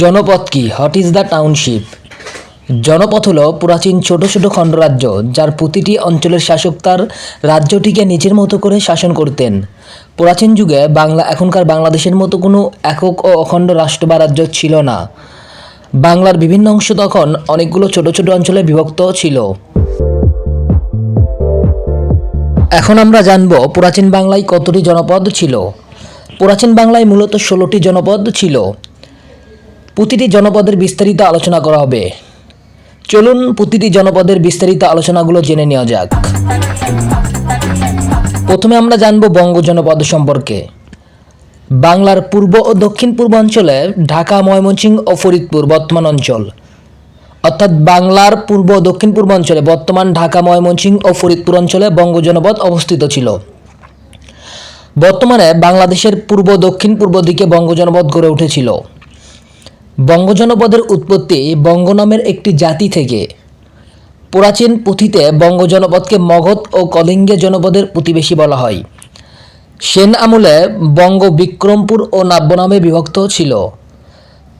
জনপদ কি? What is the township জনপথ হলো প্রাচীন ছোট ছোট খণ্ডরাজ্য যার প্রতিটি অঞ্চলের শাসক তার রাজ্যটিকে নিজের মতো করে শাসন করতেন। প্রাচীন যুগে বাংলা, এখনকার বাংলাদেশের মতো কোনো একক ও অখণ্ড রাষ্ট্র বা রাজ্য ছিল না। বাংলার বিভিন্ন অংশ তখন অনেকগুলো ছোট ছোট অঞ্চলে বিভক্ত ছিল। এখন আমরা জানব প্রাচীন বাংলায় কতটি জনপদ ছিল। প্রাচীন বাংলায় মূলত ষোলোটি জনপদ ছিল। প্রতিটি জনপদের বিস্তারিত আলোচনা করা হবে। চলুন প্রতিটি জনপদের বিস্তারিত আলোচনাগুলো জেনে নেওয়া যাক। প্রথমে আমরা জানব বঙ্গ জনপদ সম্পর্কে। বাংলার পূর্ব ও দক্ষিণ পূর্বাঞ্চলে ঢাকা, ময়মনসিংহ ও ফরিদপুর বর্তমান অঞ্চল। অর্থাৎ বাংলার পূর্ব ও দক্ষিণ পূর্বাঞ্চলে বর্তমান ঢাকা, ময়মনসিংহ ও ফরিদপুর অঞ্চলে বঙ্গ জনপদ অবস্থিত ছিল। বর্তমানে বাংলাদেশের পূর্ব দক্ষিণ পূর্ব দিকে বঙ্গ জনপদ গড়ে উঠেছিল। বঙ্গ জনপদের উৎপত্তি বঙ্গ নামের একটি জাতি থেকে। প্রাচীন পুঁথিতে বঙ্গ জনপদকে মগধ ও কলিঙ্গে জনপদের প্রতিবেশী বলা হয়। সেন আমলে বঙ্গ বিক্রমপুর ও নাব্য নামে বিভক্ত ছিল।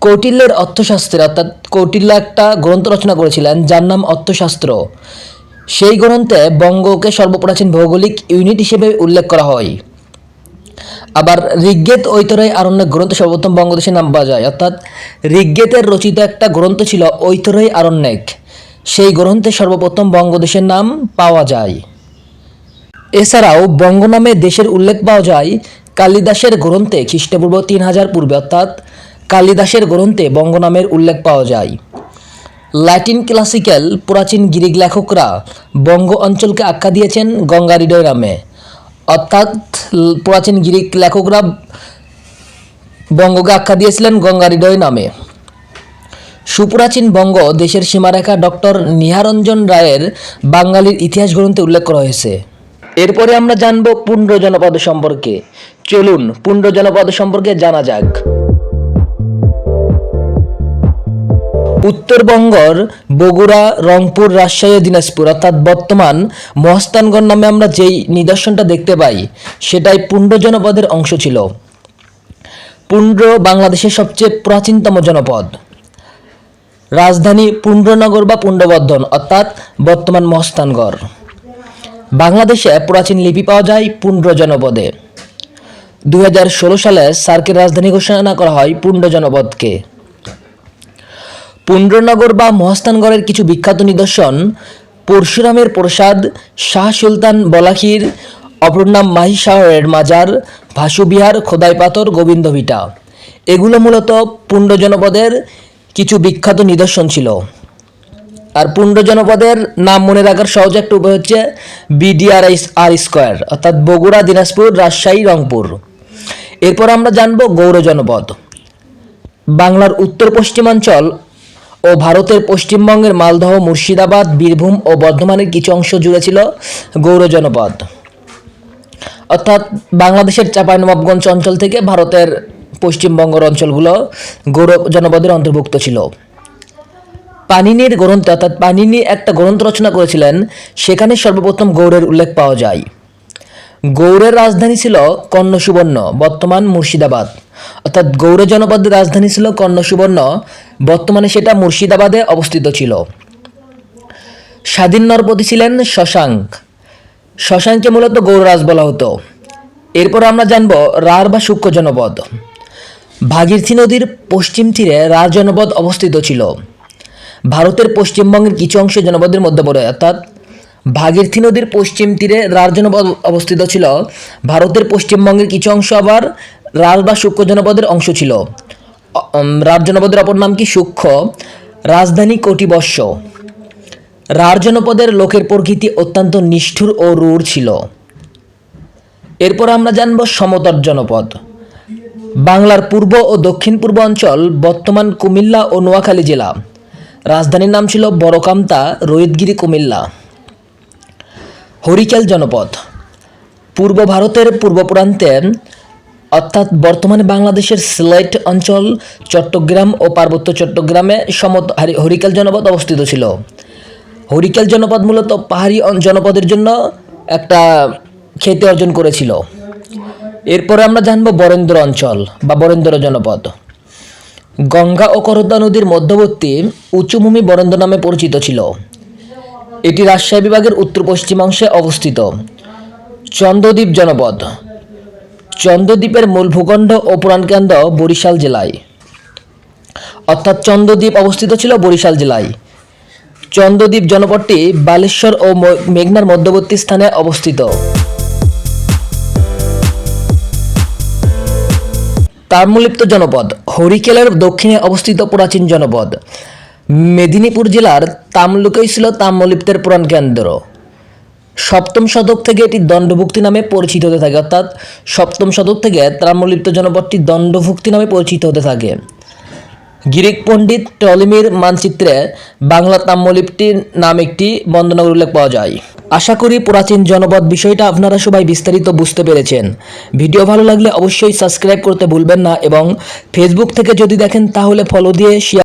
কৌটিল্যের অর্থশাস্ত্রে অর্থাৎ কৌটিল্য একটা গ্রন্থ রচনা করেছিলেন, যার নাম অর্থশাস্ত্র। সেই গ্রন্থে বঙ্গকে সর্বপ্রাচীন ভৌগোলিক ইউনিট হিসেবে উল্লেখ করা হয়। আবার ঋগ্বেদ ঐতরাই আরণ্যক গ্রন্থ সর্বপ্রথম বঙ্গদেশে নাম পাওয়া যায় অর্থাৎ ঋগ্বেদের রচিত একটা গ্রন্থ ছিল ঐতরাই আরণ্যক। সেই গ্রন্থে সর্বপ্রথম বঙ্গদেশের নাম পাওয়া যায়। এছাড়াও বঙ্গ নামে দেশের উল্লেখ পাওয়া যায় কালিদাসের গ্রন্থে খ্রিস্টপূর্ব তিন হাজার পূর্বে, অর্থাৎ কালিদাসের গ্রন্থে বঙ্গ নামের উল্লেখ পাওয়া যায়। ল্যাটিন ক্লাসিক্যাল প্রাচীন গ্রিক লেখকরা বঙ্গ অঞ্চলকে আখ্যা দিয়েছেন গঙ্গারিডয় নামে। অর্থাৎ প্রাচীন গ্রিক লেখকরা বঙ্গকে আখ্যা দিয়েছিলেন গঙ্গারিডয় নামে। সুপ্রাচীন বঙ্গ দেশের সীমারেখা ডক্টর নিহারঞ্জন রায়ের বাঙালির ইতিহাস গ্রন্থে উল্লেখ করা হয়েছে। এরপরে আমরা জানব পুণ্ড জনপদ সম্পর্কে। চলুন পুণ্ড জনপদ সম্পর্কে জানা যাক। উত্তরবঙ্গর বগুড়া, রংপুর, রাজশাহী দিনাজপুর, অর্থাৎ বর্তমান মহস্তানগড় নামে আমরা যেই নিদর্শনটা দেখতে পাই, সেটাই পুণ্ড জনপদের অংশ ছিল। পুণ্ড বাংলাদেশের সবচেয়ে প্রাচীনতম জনপদ। রাজধানী পুণ্ডনগর বা পুণ্ডবর্ধন, অর্থাৎ বর্তমান মহস্তানগড় বাংলাদেশে প্রাচীন লিপি পাওয়া যায় পুণ্ড জনপদে। দু হাজার ষোলো সালে সার্কের রাজধানী ঘোষণা করা হয় পুণ্ড জনপদকে। পুণ্ডনগর বা মহাস্থানগড়ের কিছু বিখ্যাত নিদর্শন, পরশুরামের প্রসাদ, শাহ সুলতান বলাখির অপর নাম মাহি শাহরের মাজার ভাসুবিহার খোদাই পাথর, গোবিন্দ ভিটা। এগুলো মূলত পুণ্ড জনপদের কিছু বিখ্যাত নিদর্শন ছিল। আর পুণ্ড জনপদের নাম মনে রাখার সহজ একটা উপায় হচ্ছে বিডিআরআই আর স্কোয়ার অর্থাৎ বগুড়া, দিনাজপুর, রাজশাহী, রংপুর। এরপর আমরা জানব গৌর জনপদ। বাংলার উত্তর পশ্চিমাঞ্চল ও ভারতের পশ্চিমবঙ্গের মালদহ, মুর্শিদাবাদ, বীরভূম ও বর্ধমানের কিছু অংশ জুড়ে ছিল গৌর জনপদ। অর্থাৎ বাংলাদেশের চাঁপাইনবাবগঞ্জ অঞ্চল থেকে ভারতের পশ্চিমবঙ্গের অঞ্চলগুলো গৌর জনপদের অন্তর্ভুক্ত ছিল। পানিনির গ্রন্থ, অর্থাৎ পানিনি একটা গ্রন্থ রচনা করেছিলেন, সেখানে সর্বপ্রথম গৌড়ের উল্লেখ পাওয়া যায়। গৌড়ের রাজধানী ছিল কর্ণ সুবর্ণ বর্তমান মুর্শিদাবাদ। অর্থাৎ গৌড় জনপদের রাজধানী ছিল কর্ণ সুবর্ণ বর্তমানে সেটা মুর্শিদাবাদে অবস্থিত ছিল। স্বাধীন নরপতি ছিলেন শশাঙ্ক। শশাঙ্ককে মূলত গৌররাজ বলা হতো। এরপর আমরা জানব রার বা সূক্ষ্ম জনপদ। ভাগীরথী নদীর পশ্চিম তীরে রার জনপদ অবস্থিত ছিল। ভারতের পশ্চিমবঙ্গের কিছু অংশ জনপদের মধ্যে পড়ে, অর্থাৎ ভাগীরথী নদীর পশ্চিম তীরে রার জনপদ অবস্থিত ছিল। ভারতের পশ্চিমবঙ্গের কিছু অংশ আবার রার বা সূক্ষ্ম জনপদের অংশ ছিল। অ- উম, রার জনপদের অপর নাম কি? সূক্ষ্ম। রাজধানী কটিবর্ষ। রার জনপদের লোকের প্রকৃতি অত্যন্ত নিষ্ঠুর ও রূঢ় ছিল। এরপর আমরা জানব সমতট জনপদ। বাংলার পূর্ব ও দক্ষিণ পূর্ব অঞ্চল বর্তমান কুমিল্লা ও নোয়াখালী জেলা। রাজধানীর নাম ছিল বড়কামতা রোহিতগিরি কুমিল্লা। হরিকেল জনপদ। পূর্ব ভারতের পূর্ব প্রান্তে অর্থাৎ বর্তমানে বাংলাদেশের সিলেট অঞ্চল, চট্টগ্রাম ও পার্বত্য চট্টগ্রামে সমত হারি- হরিকেল জনপদ অবস্থিত ছিল। হরিকেল জনপদ মূলত পাহাড়ি জনপদের জন্য একটা খ্যাতি অর্জন করেছিল। এরপরে আমরা জানব বরেন্দ্র অঞ্চল বা বরেন্দ্র জনপদ। গঙ্গা ও করদ্দা নদীর মধ্যবর্তী উঁচুভূমি বরেন্দ্র নামে পরিচিত ছিল। এটি রাজশাহী বিভাগের উত্তর পশ্চিমাংশে অবস্থিত। চন্দ্রদ্বীপ জনপদ। চন্দ্রদ্বীপের মূল ভূখণ্ড ও পুরাণকেন্দ্র বরিশাল জেলায়। অর্থাৎ চন্দ্রদ্বীপ অবস্থিত ছিল বরিশাল জেলায়। চন্দ্রদ্বীপ জনপদটি বালেশ্বর ও মেঘনার মধ্যবর্তী স্থানে অবস্থিত। তাম্রলিপ্ত জনপদ হরিকেলের দক্ষিণে অবস্থিত প্রাচীন জনপদ। মেদিনীপুর জেলার তামলুকেই ছিল তাম্রলিপ্তের পুরাণ কেন্দ্র। সপ্তম শতক থেকে এটি দণ্ডভুক্তি নামে পরিচিত হতে থাকে। অর্থাৎ সপ্তম শতক থেকে তাম্রলিপ্ত জনপদটি দণ্ডভুক্তি নামে পরিচিত হতে থাকে। গ্রিক পণ্ডিত টলিমির মানচিত্রে বাংলা তাম্রলিপিটির নাম একটি বন্দনার উল্লেখ পাওয়া যায়। আশা করি প্রাচীন জনপদ বিষয়টা আপনারা সবাই বিস্তারিত বুঝতে পেরেছেন। ভিডিও ভালো লাগলে অবশ্যই সাবস্ক্রাইব করতে ভুলবেন না এবং ফেসবুক থেকে যদি দেখেন তাহলে ফলো দিয়ে শেয়ার